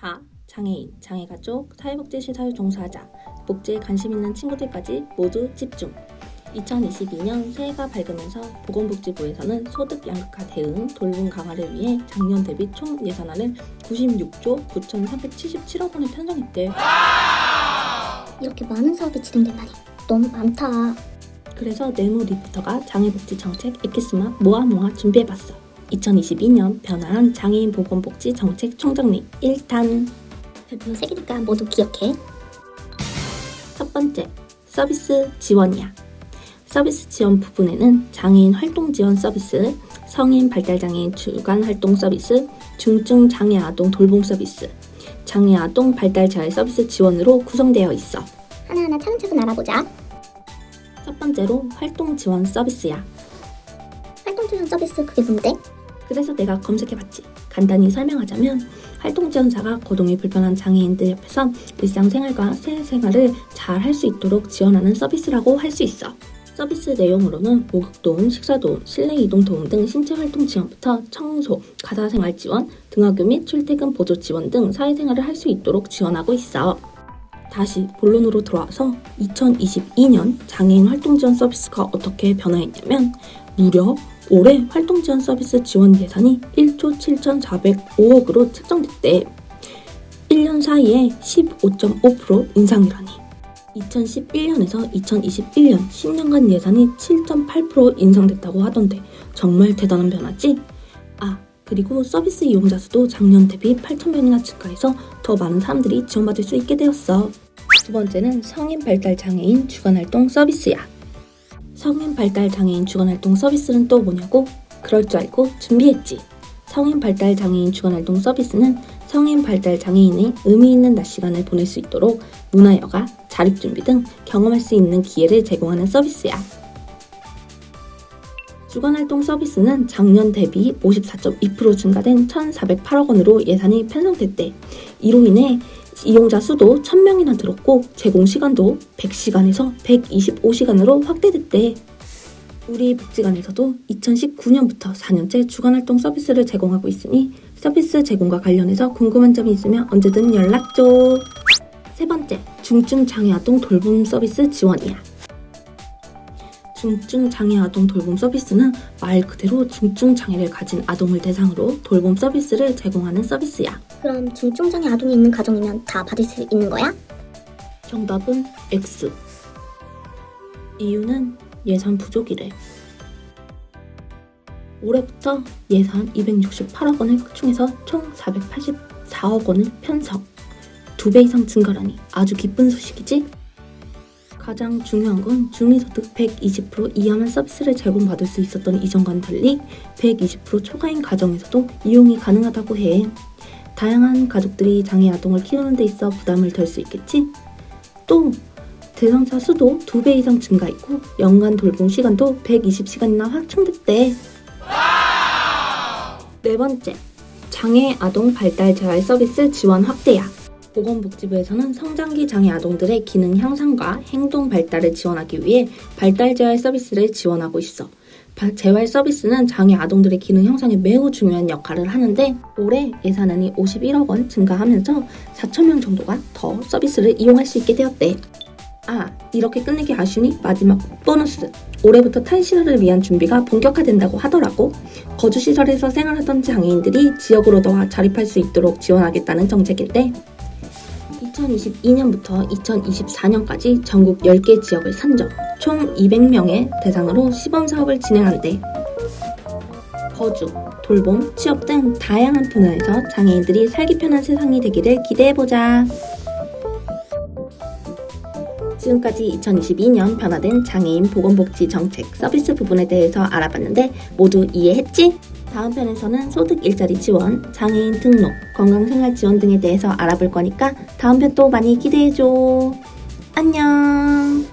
자, 장애인, 장애가족, 사회복지시설 종사자, 복지에 관심 있는 친구들까지 모두 집중. 2022년 새해가 밝으면서 보건복지부에서는 소득 양극화 대응, 돌봄 강화를 위해 작년 대비 총 예산안을 96조 9,377억 원을 편성했대. 이렇게 많은 사업이 진행된다니 너무 많다. 그래서 네모 리포터가 장애복지 정책 엑기스마 모아 모아 준비해봤어. 2022년 변화한 장애인 보건복지 정책 총정리 1탄. 별표 3개니까 모두 기억해. 첫 번째, 서비스 지원이야. 서비스 지원 부분에는 장애인 활동 지원 서비스, 성인 발달장애인 주간 활동 서비스, 중증 장애 아동 돌봄 서비스, 장애 아동 발달 재활 서비스 지원으로 구성되어 있어. 하나하나 차근차근 알아보자. 첫 번째로 활동 지원 서비스야. 활동 지원 서비스 그게 뭔데? 그래서 내가 검색해봤지. 간단히 설명하자면 활동 지원사가 거동이 불편한 장애인들 옆에서 일상생활과 사회생활을 잘 할 수 있도록 지원하는 서비스라고 할 수 있어. 서비스 내용으로는 목욕 도움, 식사 도움, 실내 이동 도움 등 신체 활동 지원부터 청소, 가사 생활 지원, 등하교 및 출퇴근 보조 지원 등 사회생활을 할 수 있도록 지원하고 있어. 다시 본론으로 돌아와서 2022년 장애인 활동 지원 서비스가 어떻게 변화했냐면 무려 올해 활동 지원 서비스 지원 예산이 1조 7,405억으로 책정됐대. 1년 사이에 15.5% 인상이라니. 2011년에서 2021년 10년간 예산이 7.8% 인상됐다고 하던데 정말 대단한 변화지? 아, 그리고 서비스 이용자 수도 작년 대비 8,000명이나 증가해서 더 많은 사람들이 지원받을 수 있게 되었어. 두 번째는 성인 발달 장애인 주간 활동 서비스야. 성인 발달 장애인 주간 활동 서비스는 또 뭐냐고? 그럴 줄 알고 준비했지. 성인 발달 장애인 주간 활동 서비스는 성인 발달 장애인의 의미 있는 낮 시간을 보낼 수 있도록 문화 여가, 자립 준비 등 경험할 수 있는 기회를 제공하는 서비스야. 주간 활동 서비스는 작년 대비 54.2% 증가된 1,408억 원으로 예산이 편성됐대. 이로 인해 이용자 수도 1000명이나 늘었고 제공 시간도 100시간에서 125시간으로 확대됐대. 우리 복지관에서도 2019년부터 4년째 주간 활동 서비스를 제공하고 있으니 서비스 제공과 관련해서 궁금한 점이 있으면 언제든 연락 줘. 세 번째, 중증 장애 아동 돌봄 서비스 지원이야. 중증 장애 아동 돌봄 서비스는 말 그대로 중증 장애를 가진 아동을 대상으로 돌봄 서비스를 제공하는 서비스야. 그럼 중증장애 아동이 있는 가정이면 다 받을 수 있는 거야? 정답은 X. 이유는 예산 부족이래. 올해부터 예산 268억 원을 확충해서 총 484억 원을 편성. 두 배 이상 증가라니 아주 기쁜 소식이지? 가장 중요한 건 중위소득 120% 이하만 서비스를 제공받을 수 있었던 이전과는 달리 120% 초과인 가정에서도 이용이 가능하다고 해. 다양한 가족들이 장애 아동을 키우는 데 있어 부담을 덜 수 있겠지? 또 대상자 수도 2배 이상 증가했고 연간 돌봄 시간도 120시간이나 확충됐대. 네 번째, 장애 아동 발달 재활 서비스 지원 확대야. 보건복지부에서는 성장기 장애 아동들의 기능 향상과 행동 발달을 지원하기 위해 발달 재활 서비스를 지원하고 있어. 바- 재활 서비스는 장애 아동들의 기능 형성에 매우 중요한 역할을 하는데 올해 예산안이 51억 원 증가하면서 4천 명 정도가 더 서비스를 이용할 수 있게 되었대. 아, 이렇게 끝내기 아쉬우니 마지막 보너스. 올해부터 탈시설을 위한 준비가 본격화된다고 하더라고. 거주시설에서 생활하던 장애인들이 지역으로 더 자립할 수 있도록 지원하겠다는 정책인데 2022년부터 2024년까지 전국 10개 지역을 선정, 총 200명의 대상으로 시범 사업을 진행한대. 거주, 돌봄, 취업 등 다양한 분야에서 장애인들이 살기 편한 세상이 되기를 기대해보자. 지금까지 2022년 변화된 장애인 보건복지 정책 서비스 부분에 대해서 알아봤는데 모두 이해했지? 다음 편에서는 소득 일자리 지원, 장애인 등록, 건강생활 지원 등에 대해서 알아볼 거니까 다음 편 또 많이 기대해줘. 안녕.